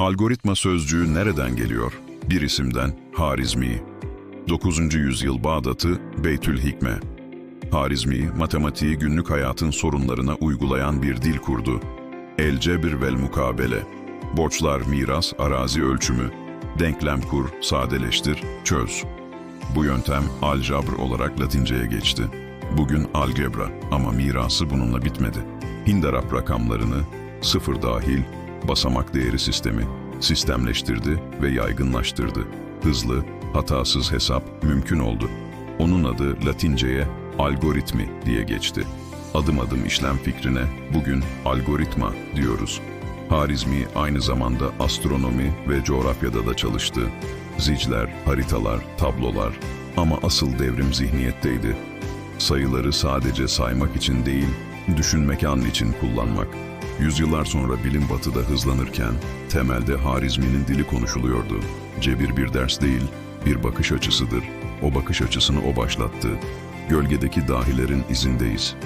Algoritma sözcüğü nereden geliyor? Bir isimden Harizmi. 9. yüzyıl Bağdat'ı Beytül Hikme. Harizmi, matematiği günlük hayatın sorunlarına uygulayan bir dil kurdu. El cebir vel mukabele. Borçlar, miras, arazi ölçümü. Denklem kur, sadeleştir, çöz. Bu yöntem aljabr olarak Latinceye geçti. Bugün algebra ama mirası bununla bitmedi. Hindarap rakamlarını sıfır dahil basamak değeri sistemi sistemleştirdi ve yaygınlaştırdı. Hızlı, hatasız hesap mümkün oldu. Onun adı Latinceye algoritmi diye geçti. Adım adım işlem fikrine bugün algoritma diyoruz. Harizmi aynı zamanda astronomi ve coğrafyada da çalıştı. Zicler, haritalar, tablolar ama asıl devrim zihniyetteydi. Sayıları sadece saymak için değil, düşünmek an için kullanmak. Yüzyıllar sonra bilim batıda hızlanırken temelde Harizmi'nin dili konuşuluyordu. Cebir bir ders değil, bir bakış açısıdır. O bakış açısını o başlattı. Gölgedeki dahilerin izindeyiz.